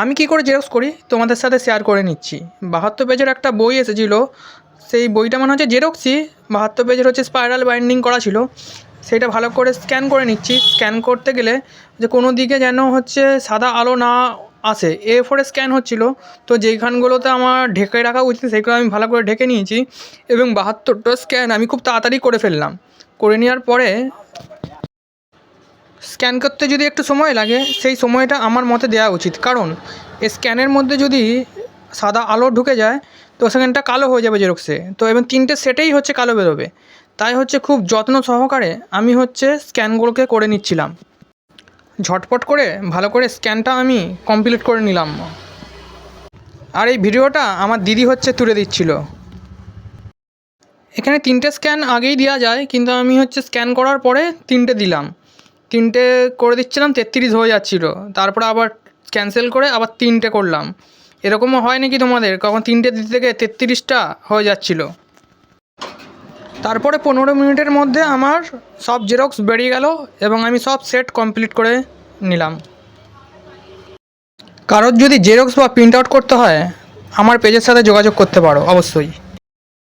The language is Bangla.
আমি কী করে জেরক্স করি? তোমাদের সাথে শেয়ার করে নিচ্ছি। বাহাত্তর পেজের একটা বই এসেছিল। সেই বইটা মনে হচ্ছে জেরক্সই বাহাত্তর পেজের হচ্ছে স্পাইরাল বাইন্ডিং করা ছিল। সেটা ভালো করে স্ক্যান করে নিচ্ছি। স্ক্যান করতে গেলে যে কোনো দিকে যেন হচ্ছে সাদা আলো না আসে। এ ফোরে স্ক্যান হচ্ছিল। তো যেইখানগুলোতে আমার ঢেকে রাখা উচিত সেগুলো আমি ভালো করে ঢেকে নিয়েছি। এবং বাহাত্তরটা স্ক্যান আমি খুব তাড়াতাড়ি করে ফেললাম। করে নেওয়ার পরে স্ক্যান করতে যদি একটু সময় লাগে, সেই সময়টা আমার মতে দেওয়া উচিত। কারণ এই স্ক্যানের মধ্যে যদি সাদা আলো ঢুকে যায়, তো সেখানটা কালো হয়ে যাবে জেরক্সে তো এবং তিনটে সেটেই হচ্ছে কালো বেরোবে। তাই হচ্ছে খুব যত্ন সহকারে আমি হচ্ছে স্ক্যানগুলোকে করে নিচ্ছিলাম। ঝটপট করে, ভালো করে স্ক্যানটা আমি কমপ্লিট করে নিলাম। আর এই ভিডিওটা আমার দিদি হচ্ছে তুলে দিচ্ছিল। এখানে তিনটে স্ক্যান আগেই দেওয়া যায়, কিন্তু আমি হচ্ছে স্ক্যান করার পরে তিনটে দিলাম। তিনটে করে দিচ্ছিলাম, তেত্রিশ হয়ে যাচ্ছিল। তারপরে আবার ক্যান্সেল করে আবার তিনটে করলাম। এরকমও হয় নাকি তোমাদের? কখন তিনটে দিতে থেকে তেত্রিশটা হয়ে যাচ্ছিল। তারপরে পনেরো মিনিটের মধ্যে আমার সব জেরক্স বেরিয়ে গেল এবং আমি সব সেট কমপ্লিট করে নিলাম। কারোর যদি জেরক্স বা প্রিন্ট আউট করতে হয়, আমার পেজের সাথে যোগাযোগ করতে পারো, অবশ্যই।